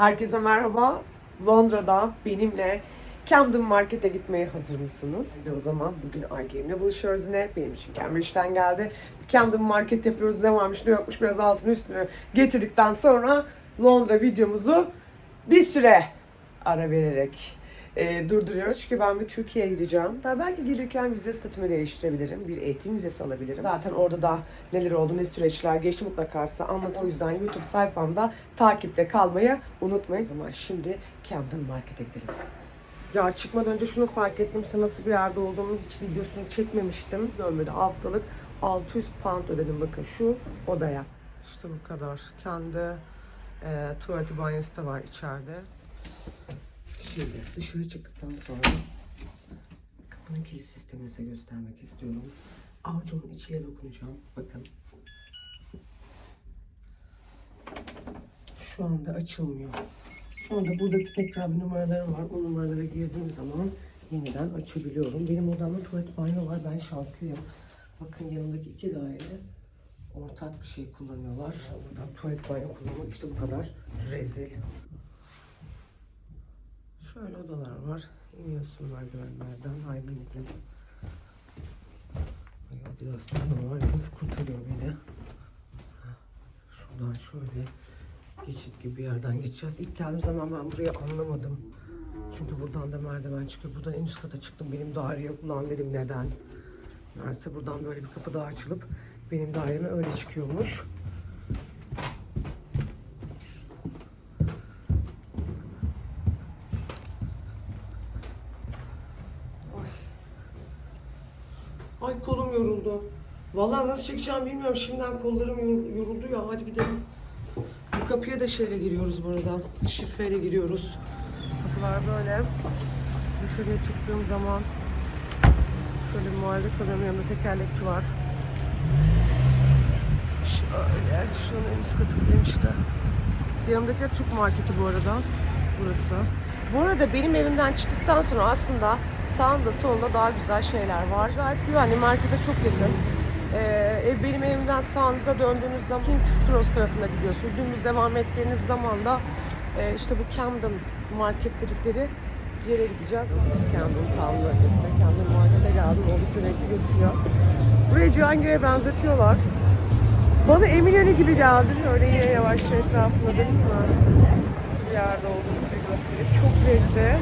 Herkese merhaba. Londra'da benimle Camden Market'e gitmeye hazır mısınız? Hadi o zaman bugün Aygem'le buluşuyoruz yine. Benim için Cambridge'den geldi. Camden Market yapıyoruz. Ne varmış ne yokmuş biraz altını üstünü getirdikten sonra Londra videomuzu bir süre ara vererek e, durduruyoruz. Çünkü ben bir Türkiye'ye gideceğim. Daha belki gelirken vize statümü değiştirebilirim. Bir eğitim vizesi alabilirim. Zaten orada da neler oldu, ne süreçler geçti mutlaka size anlatayım. O yüzden YouTube sayfamda takipte kalmayı unutmayın. O zaman şimdi Camden Market'e gidelim. Ya çıkmadan önce şunu fark ettim. Size nasıl bir yerde olduğumu hiç videosunu çekmemiştim. Böyle haftalık 600 pound ödedim bakın şu odaya. İşte bu kadar. Kendi e, tuvaleti banyosu da var içeride. Şimdi dışarı çıktıktan sonra kapının kilit sistemini size göstermek istiyorum. Avucumun içine dokunacağım. Bakın. Şu anda açılmıyor. Sonra da buradaki tekrar bir numaralarım var. O numaralara girdiğim zaman yeniden açabiliyorum. Benim odamda tuvalet banyo var. Ben şanslıyım. Bakın yanımdaki iki daire ortak bir şey kullanıyorlar. Buradan tuvalet banyo kullanmak işte bu kadar rezil. Şöyle odalar var. İniyorsun merdivenlerden. Haydi inelim. Ay Adidas'tan da var. Nasıl kurtarıyor beni? Şuradan şöyle geçit gibi bir yerden geçeceğiz. İlk geldiğim zaman ben burayı anlamadım. Çünkü buradan da merdiven çıkıyor. Buradan en üst kata çıktım. Benim daire yok. Ulan dedim neden? Meğerse buradan böyle bir kapı daha açılıp benim daireme öyle çıkıyormuş. Yoruldu. Vallahi nasıl çekeceğim bilmiyorum. Şimdiden kollarım yorul- yoruldu ya. Hadi gidelim. Bu kapıya da şeyle giriyoruz burada. Şifreyle giriyoruz. Kapılar böyle. Dışarıya çıktığım zaman şöyle bir mahallede kalıyorum. Yanında tekerlekçi var. Şöyle. Şunun en üst katındayım işte. Yanımdaki de Türk marketi bu arada. Burası. Bu arada benim evimden çıktıktan sonra aslında sağında solunda daha güzel şeyler var. Gayet güvenli. Merkeze çok yakın. Ee, ev benim evimden sağınıza döndüğünüz zaman King's Cross tarafına gidiyorsunuz. Dümdüz devam ettiğiniz zaman da e, işte bu Camden Market dedikleri yere gideceğiz. Camden Town bölgesine, Camden Market'e geldim. Oldukça renkli gözüküyor. Burayı Cihangir'e benzetiyorlar. Bana Eminönü gibi geldi. Şöyle yine yavaşça etrafına döneyim mi? Nasıl bir yerde olduğunu size göstereyim. Çok renkli.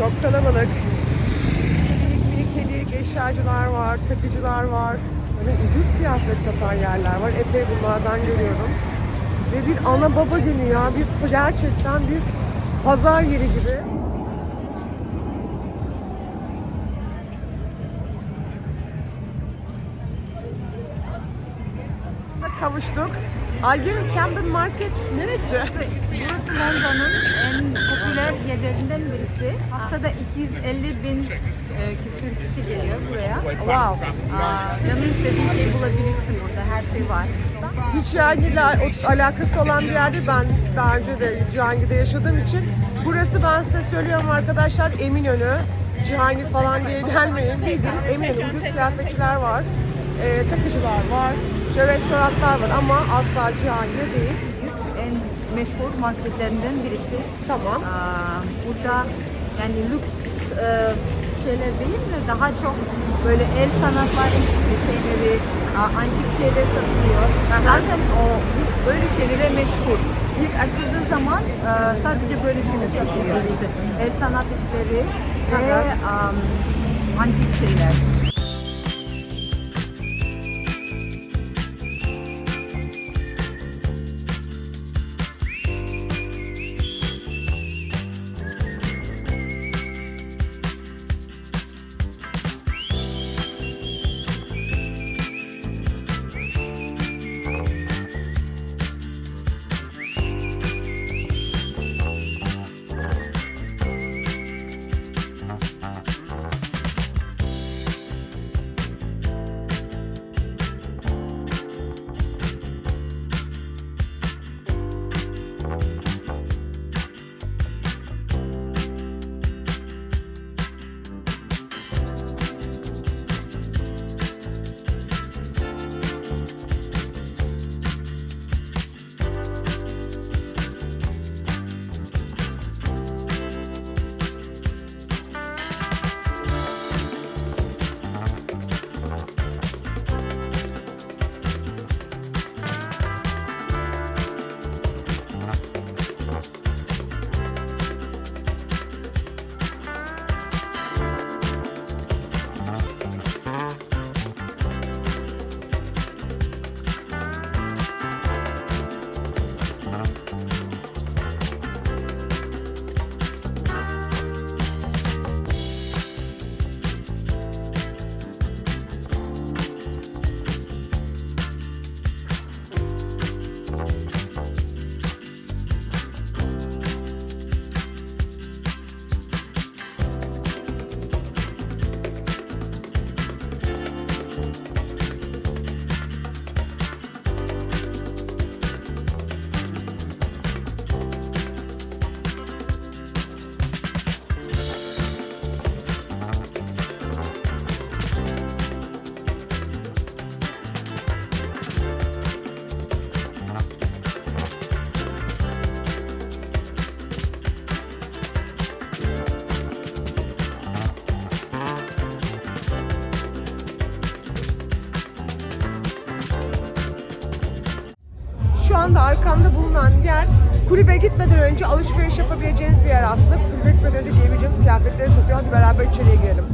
Çok kalabalık. Minik minik hediyelik eşyacılar var, takıcılar var. Böyle ucuz kıyafet satan yerler var. Epey bunlardan görüyorum. Ve bir ana baba günü ya. Bir, gerçekten bir pazar yeri gibi. Kavuştuk. Aygün Camden Market neresi? Burası Londra'nın en popüler yerlerinden birisi. Haftada 250 bin e, küsür kişi geliyor buraya. Wow. Aa, canın istediği şeyi bulabilirsin burada. Her şey var. Hiç Cihangir'le o- alakası olan bir yerde ben daha önce de Cihangir'de yaşadığım için burası ben size söylüyorum arkadaşlar Eminönü Cihangir falan diye gelmeyin bildiğiniz Eminönü ucuz kıyafetçiler var ee, takıcılar var işte restoranlar var ama asla Cihangir değil En meşhur marketlerinden birisi. tamam Aa, burada yani lüks e, şeyler değil mi? Daha çok böyle el sanatlar şeyleri, antik şeyler satılıyor. Zaten o böyle şeylere meşhur. İlk açıldığı zaman e, sadece böyle şeyler satılıyor. İşte el sanat işleri ve am, antik şeyler. Arkamda bulunan yer kulübe gitmeden önce alışveriş yapabileceğiniz bir yer aslında. Kulübe gitmeden önce giyebileceğiniz kıyafetleri satıyor. Hadi beraber içeriye girelim.